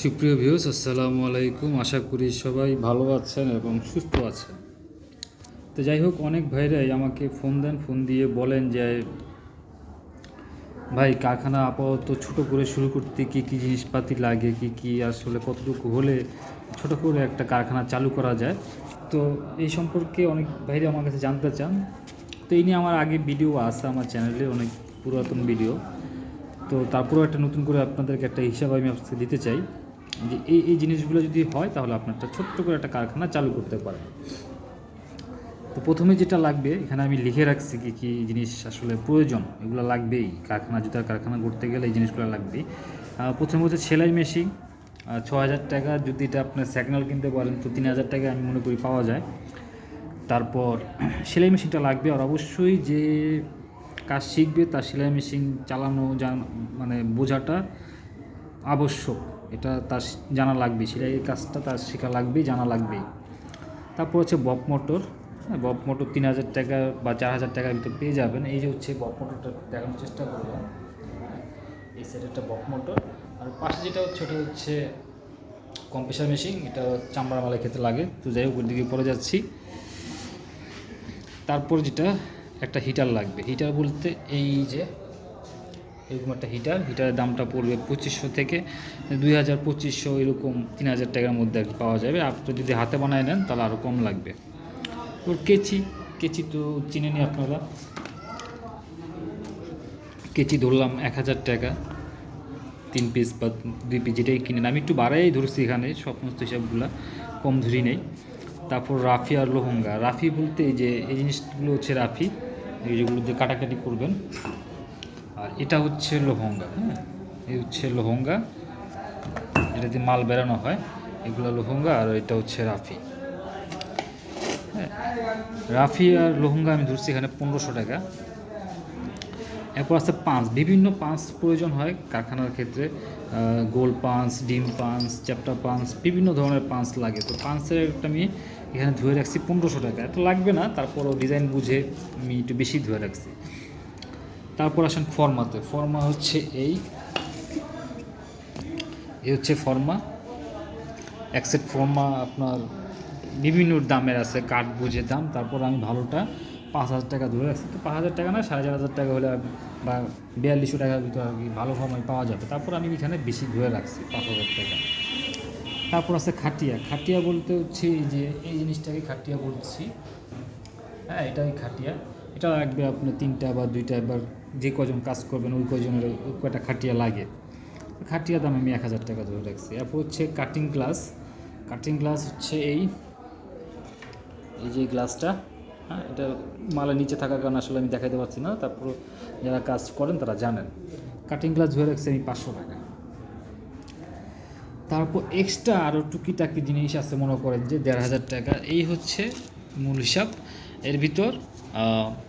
সুপ্রিয় ভিউস আসসালামু আলাইকুম। আশা করি সবাই ভালো আছেন এবং সুস্থ আছেন। তো যাই হোক, অনেক ভাইরাই আমাকে ফোন দেন ফোন দিয়ে বলেন যে, ভাই, কারখানা আপাতত ছোট করে শুরু করতে কি কি জিনিসপাতি লাগে, কি কি আসলে কতটুকু হলে ছোট করে একটা কারখানা চালু করা যায়? তো এই সম্পর্কে অনেক ভাইরা আমার কাছে জানতে চান। তো এই নিয়ে আমার আগে ভিডিও আছে আমার চ্যানেলে অনেক পুরাতন ভিডিও তো তারপরেও একটা নতুন করে আপনাদেরকে একটা হিসাব আমি আপনাকে দিতে চাই যে এই এই জিনিসগুলো যদি হয় তাহলে আপনার একটা ছোট্ট করে একটা কারখানা চালু করতে পারেন। তো প্রথমে যেটা লাগবে, এখানে আমি লিখে রাখছি কি কি জিনিস আসলে প্রয়োজন, এগুলো লাগবেই। কারখানা জুতার কারখানা করতে গেলে এই জিনিসগুলো লাগবেই। প্রথমে হচ্ছে সেলাই মেশিন ছ হাজার টাকা যদি এটা আপনার সেকেন্ড কিনতে পারেন, তো তিন হাজার টাকা আমি মনে করি পাওয়া যায়। তারপর সেলাই মেশিনটা লাগবে, আর অবশ্যই যে কাজ শিখবে, তার সেলাই মেশিন চালানো মানে বোঝাটা আবশ্যক। এটা তার জানা লাগবে সেলাই কাজটা তার শেখা লাগবেই, জানা লাগবেই। তারপর হচ্ছে বপ মোটর। হ্যাঁ বব মোটর তিন হাজার টাকা বা চার হাজার টাকার ভিতরে পেয়ে যাবেন। এই যে হচ্ছে বপ মোটরটা দেখানোর চেষ্টা করলাম। এই সাইড একটা বক মোটর। আর পাশে যেটা হচ্ছে, ওটা হচ্ছে কম্প্রেসার মেশিন এটা চামড়া মালের ক্ষেত্রে লাগে। তো যাই হোক ওর দিকে পরে যাচ্ছি। তারপর যেটা একটা হিটার লাগবে। হিটার বলতে এই যে, এরকম একটা হিটার হিটারের দামটা পড়বে পঁচিশশো থেকে দুই হাজার পঁচিশশো এরকম তিন হাজার টাকার মধ্যে পাওয়া যাবে। আপনি যদি হাতে বানায় নেন, তাহলে আরও কম লাগবে। ওর কেচি কেচি তো চিনে নি আপনারা। কেচি ধরলাম এক হাজার টাকা, তিন পিস বা দুই পিস যেটাই কিনেন। আমি একটু বাড়াই ধরছি এখানে সমস্ত হিসাবগুলো কম ধরি নেই। তারপর রাফি আর লোহঙ্গা। রাফি বলতে এই যে, এই জিনিসগুলো হচ্ছে রাফি। এই যেগুলো দিয়ে কাটাকাটি করবেন। আর এটা হচ্ছে লোহঙ্গা হ্যাঁ? এই হচ্ছে লোহঙ্গা। যেটা দিয়ে মাল বেরানো হয়। এগুলো লোহঙ্গা আর এটা হচ্ছে রাফি। হ্যাঁ রাফি আর লোহঙ্গা আমি ধরছি এখানে পনেরোশো টাকা। এরপর আছে পাঁচ। বিভিন্ন পাঁচ প্রয়োজন হয় কারখানার ক্ষেত্রে। গোল পাঁচ, ডিম পাঁচ চ্যাপ্টা পাঁচ, বিভিন্ন ধরনের পাঁচ লাগে। তো পাঁচের একটা আমি এখানে ধুয়ে রাখছি পনেরোশো টাকা। এত লাগবে না, তারপরও ডিজাইন বুঝে আমি একটু বেশি ধুয়ে রাখছি। তারপর আসেন ফর্মাতে। ফর্মা হচ্ছে এই। এই হচ্ছে ফর্মা। এক সেট ফর্মা আপনার বিভিন্ন দামের আছে, কাঠ বুঝে দাম। তারপর আমি ভালোটা পাঁচ হাজার টাকা ধরে রাখছি। তো পাঁচ হাজার টাকা না, সাড়ে চার হাজার টাকা হলে বা বিয়াল্লিশশো ভিতরে আর কি ভালো ফর্মাই পাওয়া যাবে। তারপর আমি এখানে বেশি ধরে রাখছি, পাঁচ হাজার টাকা। তারপর আছে খাটিয়া। খাটিয়া বলতে হচ্ছে এই যে, এই জিনিসটাকে খাটিয়া বলছি। হ্যাঁ এটাই খাটিয়া। এটা লাগবে আপনার তিনটা বা দুইটা এবার যে কজন কাজ করবেন, ওই কজনের কয়টা খাটিয়া লাগে। খাটিয়া দাম আমি এক হাজার টাকা ধরে রাখছি। এরপর হচ্ছে কাটিং গ্লাস কাটিং গ্লাস হচ্ছে এই এই যে গ্লাসটা হ্যাঁ এটা মালের নিচে থাকার কারণে আসলে আমি দেখাতে পারছি না। তারপর যারা কাজ করেন তারা জানেন। কাটিং গ্লাস ধরে রাখছি আমি পাঁচশো টাকা। তারপর এক্সট্রা আরও টুকিটাকি জিনিস আছে, মনে করেন যে দেড় হাজার টাকা। এই হচ্ছে মূল হিসাব। এর ভিতর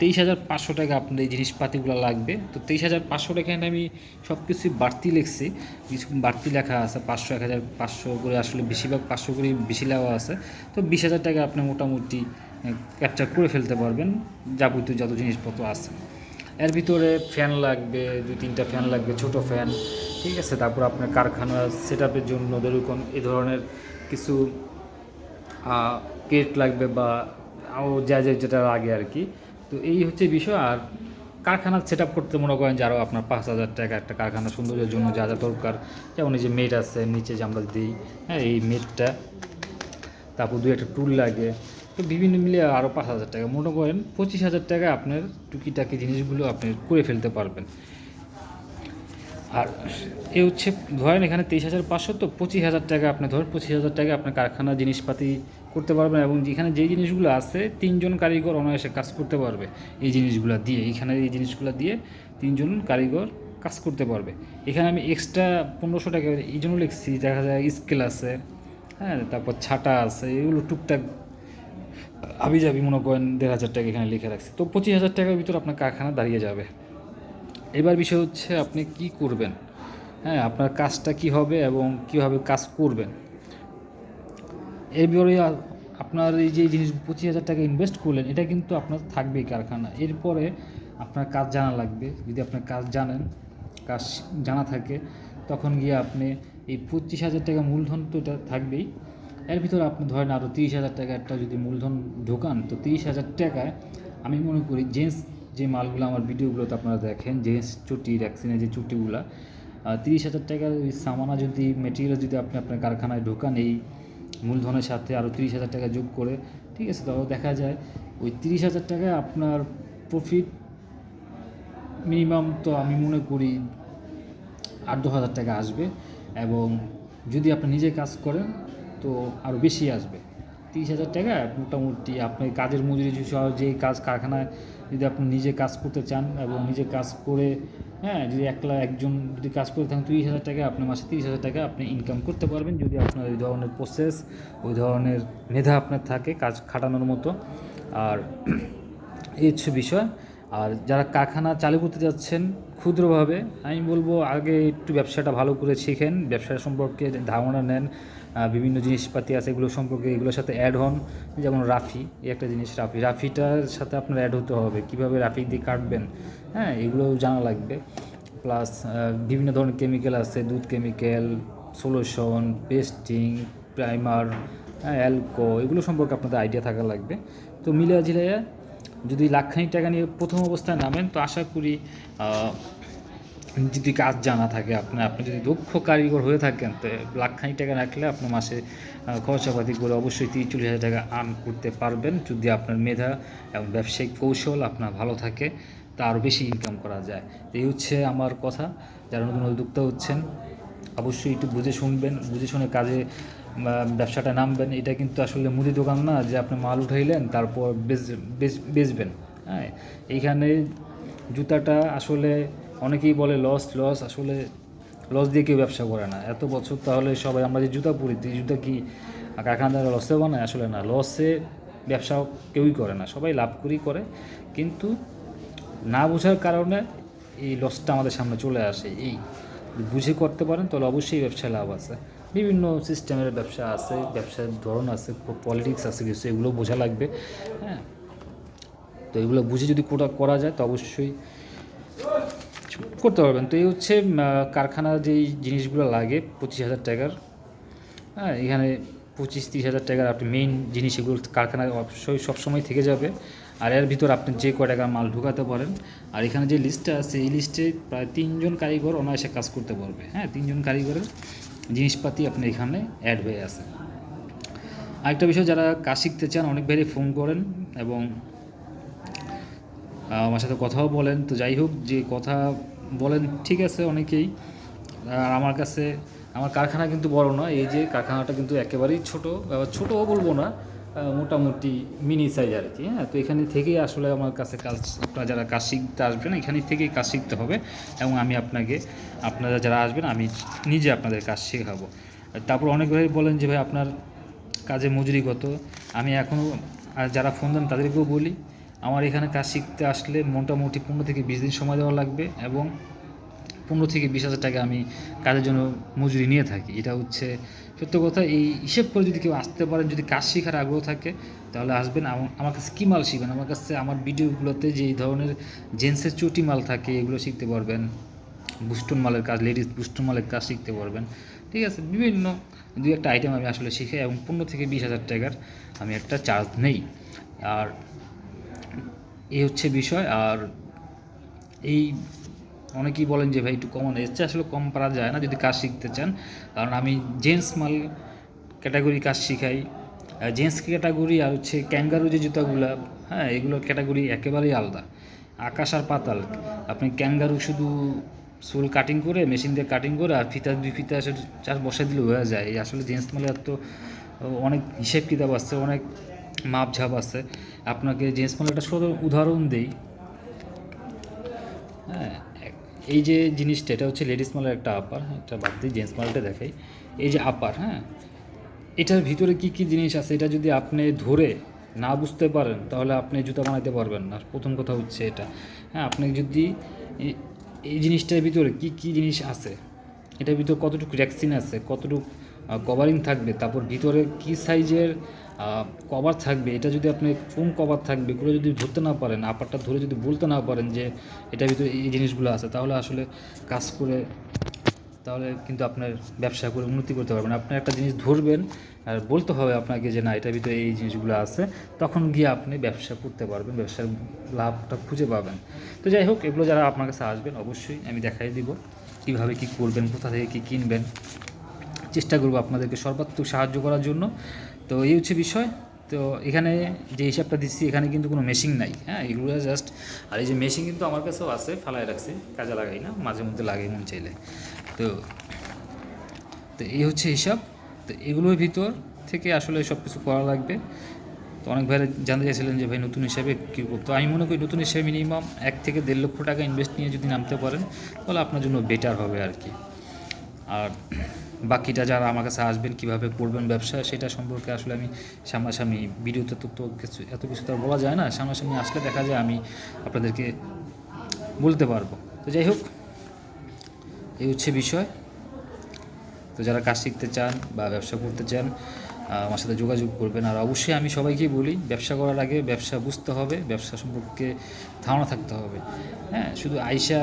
তেইশ হাজার পাঁচশো টাকা আপনার এই জিনিসপাতিগুলো লাগবে। তো তেইশ হাজার পাঁচশো টাকা এখানে আমি সব কিছুই বাড়তি লিখছি। কিছু বাড়তি লেখা আছে, পাঁচশো, এক হাজার পাঁচশো করে আসলে বেশিরভাগ পাঁচশো করে বেশি লেখা আছে। তো বিশ হাজার টাকা আপনি মোটামুটি ক্যাপচার করে ফেলতে পারবেন যাবতীয় যত জিনিসপত্র আছে। এর ভিতরে ফ্যান লাগবে, দুই তিনটা ফ্যান লাগবে, ছোট ফ্যান ঠিক আছে, তারপর আপনার কারখানা সেট আপের জন্য যেরকম এ ধরনের কিছু কেট লাগবে বা আরও যা যা যেটা লাগে আর কি। তো এই হচ্ছে বিষয়। আর কারখানা সেট আপ করতে মনে করেন যে আরও আপনার পাঁচ হাজার টাকা একটা কারখানা সৌন্দর্যের জন্য যা যা দরকার, যেমন এই যে মেট আছে, নিচে যে আমরা দিই হ্যাঁ এই মেটটা তারপর দু একটা টুল লাগে। তো বিভিন্ন মিলে আরও পাঁচ হাজার টাকা। মনে করেন পঁচিশ হাজার টাকা আপনার টুকিটাকি জিনিসগুলো আপনি করে ফেলতে পারবেন। আর এ হচ্ছে, ধরেন এখানে তেইশ হাজার পাঁচশো, তো পঁচিশ হাজার টাকা আপনি ধরেন পঁচিশ হাজার টাকা আপনার কারখানার জিনিসপাতি করতে পারবেন এবং যেখানে যেই জিনিসগুলো আছে, তিনজন কারিগর অনায়াসে কাজ করতে পারবে এই জিনিসগুলো দিয়ে। এখানে এই জিনিসগুলো দিয়ে তিনজন কারিগর কাজ করতে পারবে। এখানে আমি এক্সট্রা পনেরোশো টাকা, এই জন্য লিখছি, দেখা যায় স্কেল আছে হ্যাঁ তারপর ছাটা আছে, এগুলো টুকটাক আবি যাবি মনে করেন দেড় হাজার টাকা এখানে লিখে রাখছি। তো পঁচিশ হাজার টাকার ভিতর আপনার কারখানা দাঁড়িয়ে যাবে। এবার বিষয় হচ্ছে আপনি কি করবেন? হ্যাঁ আপনার কাজটা কি হবে এবং কীভাবে কাজ করবেন? এরপরে আপনার এই যে জিনিস পঁচিশ হাজার টাকা ইনভেস্ট করলেন, এটা কিন্তু আপনার থাকবেই কারখানা। এরপরে আপনার কাজ জানা লাগবে। যদি আপনার কাজ জানেন, কাজ জানা থাকে, তখন গিয়ে আপনি এই পঁচিশ হাজার টাকা মূলধন তো এটা থাকবেই। এর ভিতরে আপনি ধরেন আরও তিরিশ হাজার টাকা একটা যদি মূলধন ঢোকান, তো তিরিশ হাজার টাকায় আমি মনে করি, জেন্টস যে মালগুলো আমার ভিডিওগুলোতে আপনারা দেখেন, যে চুটি র্যাক্সিনের যে চুটিগুলা তিরিশ হাজার টাকার ওই সামানা যদি মেটেরিয়াল যদি আপনি আপনার কারখানায় ঢোকান, এই মূলধনের সাথে আরও তিরিশ হাজার টাকা যোগ করে, ঠিক আছে, তাহলে দেখা যায় ওই তিরিশ হাজার টাকায় আপনার প্রফিট মিনিমাম তো আমি মনে করি আট দশ হাজার টাকা আসবে এবং যদি আপনি নিজে কাজ করেন, তো আরও বেশি আসবে। তিরিশ হাজার টাকা, মোটামুটি আপনি কাজের মজুরি সহ যে কাজ কারখানায় যদি আপনি নিজে কাজ করতে চান এবং নিজে কাজ করে হ্যাঁ যদি একলা একজন যদি কাজ করে থাকেন, তিরিশ হাজার টাকা আপনি মাসে তিরিশ হাজার টাকা আপনি ইনকাম করতে পারবেন যদি আপনার ওই ধরনের প্রসেস ওই ধরনের মেধা আপনার থাকে কাজ খাটানোর মতো। আর এই হচ্ছে বিষয়। আর যারা কারখানা চালু করতে যাচ্ছেন ক্ষুদ্রভাবে, আমি বলব আগে একটু ব্যবসাটা ভালো করে শিখেন, ব্যবসা সম্পর্কে ধারণা নেন। বিভিন্ন জিনিসপাতি আছে, এগুলো সম্পর্কে এগুলোর সাথে অ্যাড হন যেমন রাফি, এই একটা জিনিস রাফি। রাফিটার সাথে আপনার অ্যাড হতে হবে, কীভাবে রাফি দিয়ে কাটবেন হ্যাঁ এগুলো জানা লাগবে। প্লাস বিভিন্ন ধরনের কেমিক্যাল আছে, দুধ কেমিক্যাল সলিউশন পেস্টিং প্রাইমার অ্যালকো এগুলো সম্পর্কে আপনাদের আইডিয়া থাকা লাগবে। তো মিলিয়া ঝিলাইয়া যদি লাখখানিক টাকা নিয়ে প্রথম অবস্থায় নামেন, তো আশা করি যদি কাজ জানা থাকে আপনার আপনি যদি দক্ষ কারিগর হয়ে থাকেন, তো লাখখানিক টাকা রাখলে আপনার মাসে খরচাপাতি করে অবশ্যই তিরিশ চল্লিশ হাজার টাকা আর্ন করতে পারবেন। যদি আপনার মেধা এবং ব্যবসায়িক কৌশল আপনার ভালো থাকে, তা আরও বেশি ইনকাম করা যায়। এই হচ্ছে আমার কথা। যারা নতুন উদ্যোক্তা হচ্ছেন, অবশ্যই একটু বুঝে শুনবেন, বুঝে শুনে কাজে ব্যবসাটা নামবেন। এটা কিন্তু আসলে মুদি দোকান না, যে আপনি মাল উঠাইলেন, তারপর বেচ- বেচবেন। হ্যাঁ এইখানে জুতাটা আসলে অনেকেই বলে লস লস আসলে লস দিয়ে কেউ ব্যবসা করে না। এত বছর তাহলে সবাই, আমরা যে জুতা পরি এই জুতা কি কারখানাদার লসে বানায়? আসলে না লসে ব্যবসা কেউই করে না। সবাই লাভ করেই করে। কিন্তু না বোঝার কারণে এই লসটা আমাদের সামনে চলে আসে। এই বুঝে করতে পারেন, তাহলে অবশ্যই ব্যবসায় লাভ আছে। বিভিন্ন সিস্টেমের ব্যবসা আছে, ব্যবসার ধরন আছে পলিটিক্স আছে, কিছু এগুলো বোঝা লাগবে। হ্যাঁ? তো এগুলো বুঝে যদি কোটা করা যায়, তো অবশ্যই করতে পারবেন। তো এই হচ্ছে কারখানার যেই জিনিসগুলো লাগে, পঁচিশ হাজার টাকার হ্যাঁ এখানে পঁচিশ তিরিশ হাজার টাকার আপনি মেইন জিনিস এগুলো কারখানায় অবশ্যই সবসময় থেকে যাবে। আর এর ভিতর আপনি যে কয় টাকার মাল ঢোকাতে পারেন, আর এখানে যে লিস্টটা আছে, এই লিস্টে প্রায় তিনজন কারিগর অনায়াসে কাজ করতে পারবে। হ্যাঁ তিনজন কারিগরের জিনিসপাতি আপনি এখানে অ্যাড হয়ে আছে। আরেকটা বিষয়, যারা কাজ শিখতে চান, অনেক ভাইরে ফোন করেন এবং আমার সাথে কথাও বলেন। তো যাই হোক, যে কথা বলেন, ঠিক আছে অনেকেই। আর আমার কাছে, আমার কারখানা কিন্তু বড় না, এই যে কারখানাটা কিন্তু একেবারেই ছোট। ছোটও বলব না মোটামুটি মিনি সাইজ আর কি হ্যাঁ? তো এখানে থেকেই আসলে আমার কাছে কাজ, আপনারা যারা কাজ শিখতে আসবেন, এখানে থেকেই কাজ শিখতে হবে। এবং আমি আপনাকে, আপনারা যারা আসবেন, আমি নিজে আপনাদের কাজ শেখাবো। তারপর অনেক ভাই বলেন যে, ভাই, আপনার কাজে মজুরি কত? আমি এখনও যারা ফোন দেন, তাদেরকেও বলি। আমার এখানে কাজ শিখতে আসলে মোটামুটি পনেরো থেকে বিশ দিন সময় দেওয়া লাগবে এবং পনেরো থেকে বিশ হাজার টাকা আমি কাজের জন্য মজুরি নিয়ে থাকি। এটা হচ্ছে সত্য কথা। এই হিসেব করে যদি কেউ আসতে পারেন, যদি কাজ শেখার আগ্রহ থাকে, তাহলে আসবেন। আমার কাছে কী মাল শিখবেন? আমার কাছে আমার ভিডিওগুলোতে যে ধরনের জেন্টসের চটি মাল থাকে, এগুলো শিখতে পারবেন। বুস্টন মালের কাজ, লেডিস বুস্টন মালের কাজ শিখতে পারবেন। ঠিক আছে? বিভিন্ন দুই একটা আইটেম আমি আসলে শিখাই এবং পনেরো থেকে বিশ হাজার টাকার আমি একটা চার্জ নেই। আর এই হচ্ছে বিষয়। আর এই অনেকেই বলেন যে, ভাই, একটু কমান চেয়ে আসলে কম পারা যায় না যদি কাজ শিখতে চান। কারণ আমি জেন্টস মাল ক্যাটাগরি কাজ শিখাই। জেন্টস ক্যাটাগরি আর হচ্ছে ক্যাঙ্গারু যে জুতাগুলো হ্যাঁ এগুলোর ক্যাটাগরি একেবারেই আলাদা। আকাশ আর পাতাল। আপনি ক্যাঙ্গারু শুধু সোল কাটিং করে, মেশিন দিয়ে কাটিং করে, আর ফিতা, দুই ফিতা চাষ বসাই দিলে হয়ে যায়। আসলে জেন্টস মালে এত, অনেক হিসেব কিতাব আসছে অনেক মাপ ঝাপ আছে। আপনাকে জেন্টস মালের একটা ছোটো উদাহরণ দেই। হ্যাঁ এই যে জিনিসটা, এটা হচ্ছে লেডিস মালের একটা আপার একটা বাদ দিই জেন্টস মালটা দেখাই। এই যে আপার হ্যাঁ এটার ভিতরে কি কি জিনিস আছে, এটা যদি আপনি ধরে না বুঝতে পারেন, তাহলে আপনি জুতা বানাইতে পারবেন না। প্রথম কথা হচ্ছে এটা। হ্যাঁ আপনি যদি এই- এই জিনিসটার ভিতরে কি কি জিনিস আছে, এটার ভিতরে কতটুকু র্যাক্সিন আছে, কতটুকু কভারিং থাকবে, তারপর ভিতরে কি সাইজের কভার থাকবে, এটা যদি আপনি কোন কভার থাকবে, এগুলো যদি ধরতে না পারেন, আপারটা ধরে যদি বলতে না পারেন যে এটার ভিতরে এই জিনিসগুলো আছে, তাহলে আসলে কাজ করে, তাহলে কিন্তু আপনার ব্যবসা করে উন্নতি করতে পারবেন। আপনি একটা জিনিস ধরবেন আর বলতে হবে আপনাকে যে না, এটার ভিতরে এই জিনিসগুলো আছে, তখন গিয়ে আপনি ব্যবসা করতে পারবেন, ব্যবসার লাভটা খুঁজে পাবেন। তো যাই হোক, এগুলো যারা আপনার কাছে আসবেন, অবশ্যই আমি দেখাই দিব, কীভাবে কী করবেন, কোথা থেকে কী কিনবেন। চেষ্টা করব আপনাদেরকে সর্বাত্মক সাহায্য করার জন্য। তো এই হচ্ছে বিষয়। তো এখানে যে হিসাবটা দিচ্ছি, এখানে কিন্তু কোনো মেশিন নাই। হ্যাঁ এগুলো জাস্ট আর এই যে মেশিন কিন্তু আমার কাছেও আছে ফালাই রাখছি, কাজে লাগাই না, মাঝে মধ্যে লাগে মন চাইলে। তো তো এই হচ্ছে হিসাব। তো এগুলোর ভিতর থেকে আসলে সব কিছু করা লাগবে। তো অনেক ভাইরা জানতে চাইছিলেন যে, ভাই, নতুন হিসাবে কী করতো আমি মনে করি নতুন হিসাবে মিনিমাম এক থেকে দেড় লক্ষ টাকা ইনভেস্ট নিয়ে যদি নামতে পারেন, তাহলে আপনার জন্য বেটার হবে আর কি। আর বাকিটা যারা আমার কাছে আসবেন, কীভাবে করবেন ব্যবসা সেটা সম্পর্কে আসলে আমি সামনাসামনি ভিডিওতে তো তো কিছু এত কিছু তো বলা যায় না। সামনাসামনি আসলে দেখা যায়, আমি আপনাদেরকে বলতে পারব। তো যাই হোক, এই হচ্ছে বিষয়। তো যারা কাজ শিখতে চান বা ব্যবসা করতে চান আমার সাথে যোগাযোগ করবেন। আর অবশ্যই আমি সবাইকেই বলি, ব্যবসা করার আগে ব্যবসা বুঝতে হবে, ব্যবসা সম্পর্কে ধারণা থাকতে হবে। হ্যাঁ শুধু আইসা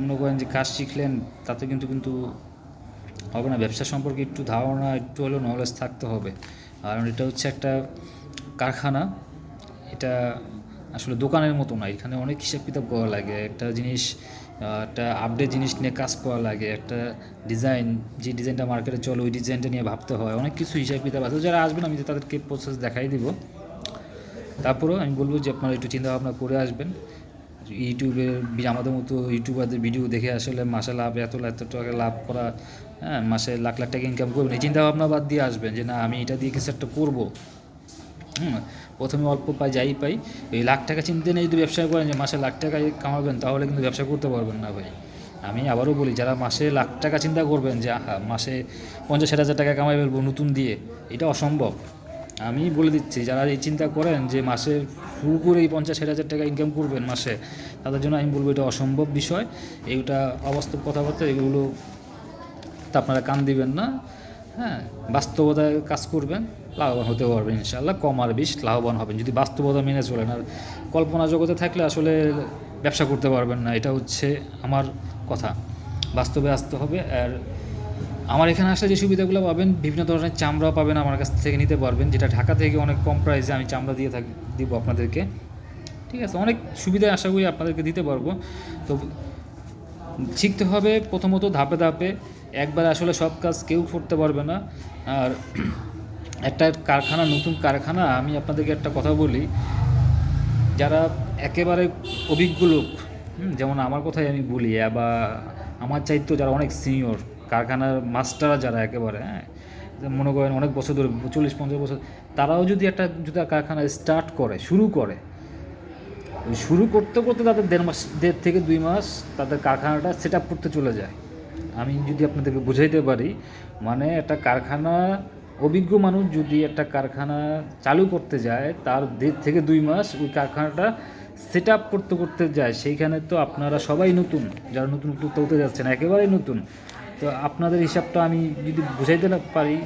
মনে করেন যে কাজ শিখলেন, তাতে কিন্তু কিন্তু হবে না, ব্যবসা সম্পর্কে একটু ধারণা একটু হলেও নলেজ থাকতে হবে। কারণ এটা হচ্ছে একটা কারখানা, এটা আসলে দোকানের মতো না, এখানে অনেক হিসাব কিতাব করা লাগে, একটা জিনিস একটা আপডেট জিনিস নিয়ে কাজ করা লাগে, একটা ডিজাইন যে ডিজাইনটা মার্কেটে চলে, ওই ডিজাইনটা নিয়ে ভাবতে হয়, অনেক কিছু হিসাব কিতাব আছে। যারা আসবেন, আমি তাদেরকে প্রসেস দেখাই দিব। তারপরেও আমি বলব যে আপনারা একটু চিন্তা ভাবনা করে আসবেন। ইউটিউবের বি- আমাদের মতো ইউটিউবারদের ভিডিও দেখে আসলে মাসে লাভ, এত এত টাকা লাভ করা হ্যাঁ মাসে লাখ লাখ টাকা ইনকাম করবেন। এই চিন্তা ভাবনা বাদ দিয়ে আসবেন যে, না, আমি এটা দিয়ে কিছু একটা করব? হুম, প্রথমে অল্প পাই, যাই পাই। ওই লাখ টাকা চিনতে নেই যদি ব্যবসা করেন যে, মাসে লাখ টাকা কামাবেন, তাহলে কিন্তু ব্যবসা করতে পারবেন না ভাই। আমি আবারও বলি, যারা মাসে লাখ টাকা চিন্তা করবেন যে, আহা, মাসে পঞ্চাশ, ষাট হাজার টাকা কামাই ফেলব নতুন দিয়ে, এটা অসম্ভব। আমি বলে দিচ্ছি, যারা এই চিন্তা করেন যে মাসে শুরু করে এই পঞ্চাশ ষাট হাজার টাকা ইনকাম করবেন মাসে, তাদের জন্য আমি বলব এটা অসম্ভব বিষয়। এইটা অবাস্তব কথাবার্তা, এগুলো তা আপনারা কান দিবেন না। হ্যাঁ বাস্তবতায় কাজ করবেন, লাভবান হতে পারবেন ইনশাআল্লাহ, কম আর বেশ লাভবান হবেন। যদি বাস্তবতা মেনে চলেন, আর কল্পনা জগতে থাকলে আসলে ব্যবসা করতে পারবেন না, এটা হচ্ছে আমার কথা। বাস্তবে আসতে হবে, আর আমার এখানে আসলে যে সুবিধাগুলো পাবেন, বিভিন্ন ধরনের চামড়াও পাবেন আমার কাছ থেকে নিতে পারবেন, যেটা ঢাকা থেকে অনেক কম প্রাইসে আমি চামড়া দিয়ে থাক, দিব আপনাদেরকে। ঠিক আছে, অনেক সুবিধা আশা করি আপনাদেরকে দিতে পারব। তো শিখতে হবে প্রথমত ধাপে ধাপে, একবার আসলে সব কাজ কেউ করতে পারবে না। আর একটা কারখানা, নতুন কারখানা, আমি আপনাদেরকে একটা কথা বলি, যারা একেবারে অভিজ্ঞ লোক যেমন আমার কথাই আমি বলি বা আমার চাইতো যারা অনেক সিনিয়র কারখানার মাস্টাররা যারা একেবারে হ্যাঁ মনে করেন অনেক বছর ধরে, চল্লিশ, পঞ্চাশ বছর, তারাও যদি একটা জুতা কারখানা স্টার্ট করে, শুরু করে শুরু করতে করতে তাদের দেড় মাস, দেড় থেকে দুই মাস তাদের কারখানাটা সেট আপ করতে চলে যায়। আমি যদি আপনাদেরকে বুঝাইতে পারি মানে একটা কারখানা, অভিজ্ঞ মানুষ যদি একটা কারখানা চালু করতে যায়, তার দেড় থেকে দুই মাস ওই কারখানাটা সেট আপ করতে করতে যায়, সেইখানে তো আপনারা সবাই নতুন, যারা নতুন উদ্যোক্তা হতে যাচ্ছেন, একেবারেই নতুন। তো আপনাদের হিসাবটা আমি যদি বুঝাইতে না পারি,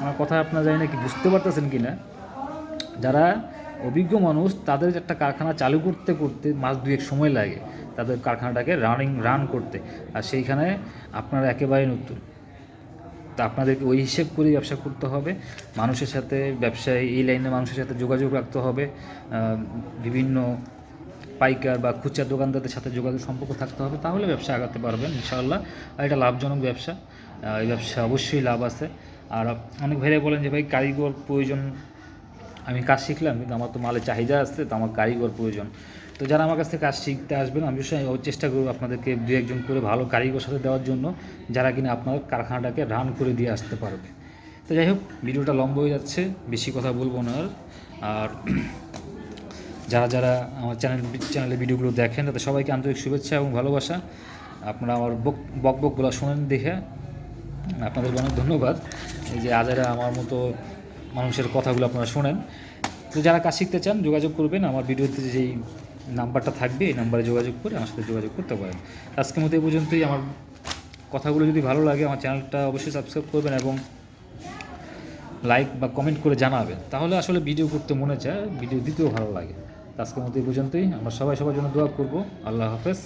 আমার কথা আপনারা জানি না কি বুঝতে পারতেছেন কি না যারা অভিজ্ঞ মানুষ, তাদের একটা কারখানা চালু করতে করতে মাস দুয়েক সময় লাগে তাদের কারখানাটাকে রানিং রান করতে। আর সেইখানে আপনারা একেবারে নতুন। তা আপনাদেরকে ওই হিসেব করেই ব্যবসা করতে হবে। মানুষের সাথে ব্যবসায়, এই লাইনে মানুষের সাথে যোগাযোগ রাখতে হবে। বিভিন্ন পাইকার বা খুচরা দোকানদারদের সাথে যোগাযোগ সম্পর্ক থাকতে হবে, তাহলে ব্যবসা আগাতে পারবেন, ইনশাআল্লাহ। আর এটা লাভজনক ব্যবসা এই ব্যবসা অবশ্যই লাভ আছে। আর অনেক ভাইরাই বলেন যে, ভাই, কারিগর প্রয়োজন। আমি কাজ শিখলাম, কিন্তু আমার তো মালের চাহিদা আছে, তো আমার কারিগর প্রয়োজন। তো যারা আমার কাছ থেকে কাজ শিখতে আসবেন, আমি অবশ্যই চেষ্টা করব আপনাদেরকে দু একজন করে ভালো কারিগর সাথে দেওয়ার জন্য, যারা কিনা আপনার কারখানাটাকে রান করে দিয়ে আসতে পারবে। তো যাই হোক, ভিডিওটা লম্বা হয়ে যাচ্ছে, বেশি কথা বলব না আর যারা যারা আমার চ্যানেল চ্যানেলে ভিডিওগুলো দেখেন, তাদের সবাইকে আন্তরিক শুভেচ্ছা এবং ভালোবাসা। আপনারা আমার বক বক, বকগুলো শোনেন দেখে। আপনাদেরকে অনেক ধন্যবাদ। এই যে আজারা আমার মতো মানুষের কথাগুলো আপনারা শোনেন। তো যারা কাজ শিখতে চান, যোগাযোগ করবেন। আমার ভিডিওতে যেই নাম্বারটা থাকবে, এই নাম্বারে যোগাযোগ করে আমার সাথে যোগাযোগ করতে পারেন। আজকের মতো এই পর্যন্তই। আমার কথাগুলো যদি ভালো লাগে, আমার চ্যানেলটা অবশ্যই সাবস্ক্রাইব করবেন এবং লাইক বা কমেন্ট করে জানাবেন। তাহলে আসলে ভিডিও করতে মনে চায় ভিডিও দিতেও ভালো লাগে। আজকের মতো এই পর্যন্তই। আমরা সবাই সবার জন্য দোয়া করব। আল্লাহ হাফেজ।